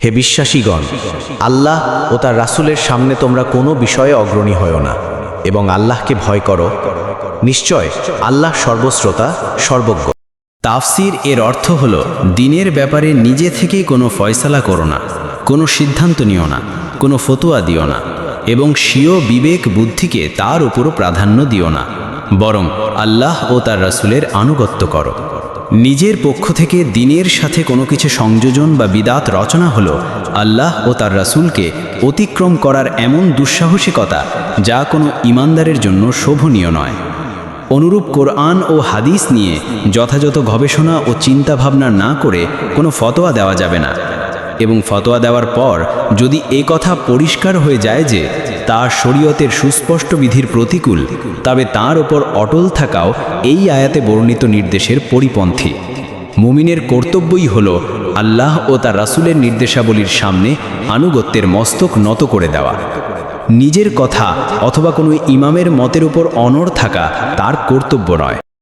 হে বিশ্বাসীগণ, আল্লাহ ও তার রাসূলের সামনে তোমরা কোনো বিষয়ে অগ্রণী হয় না এবং আল্লাহকে ভয় করো। নিশ্চয়, আল্লাহ সর্বশ্রোতা, সর্বজ্ঞ। তাফসির এর অর্থ হল, দিনের ব্যাপারে নিজে থেকেই কোনো ফয়সালা করো না, কোনো সিদ্ধান্ত নিও না, কোনো ফতোয়া দিও না এবং স্বীয় বিবেক বুদ্ধিকে তার উপরও প্রাধান্য দিও না, বরং আল্লাহ ও তার রাসূলের আনুগত্য করো। নিজের পক্ষ থেকে দিনের সাথে কোনো কিছু সংযোজন বা বিদাত রচনা হলো আল্লাহ ও তার রাসূলকে অতিক্রম করার এমন দুঃসাহসিকতা যা কোনো ইমানদারের জন্য শোভনীয় নয়। অনুরূপ কোরআন ও হাদিস নিয়ে যথাযথ গবেষণা ও চিন্তাভাবনা না করে কোনো ফতোয়া দেওয়া যাবে না। এবং ফতোয়া দেওয়ার পর যদি এ কথা পরিষ্কার হয়ে যায় যে তা শরীয়তের সুস্পষ্ট বিধির প্রতিকূল, তবে তার ওপর অটল থাকাও এই আয়াতে বর্ণিত নির্দেশের পরিপন্থী। মুমিনের কর্তব্যই হল আল্লাহ ও তার রাসুলের নির্দেশাবলীর সামনে আনুগত্যের মস্তক নত করে দেওয়া। নিজের কথা অথবা কোনো ইমামের মতের উপর অনর থাকা তার কর্তব্য নয়।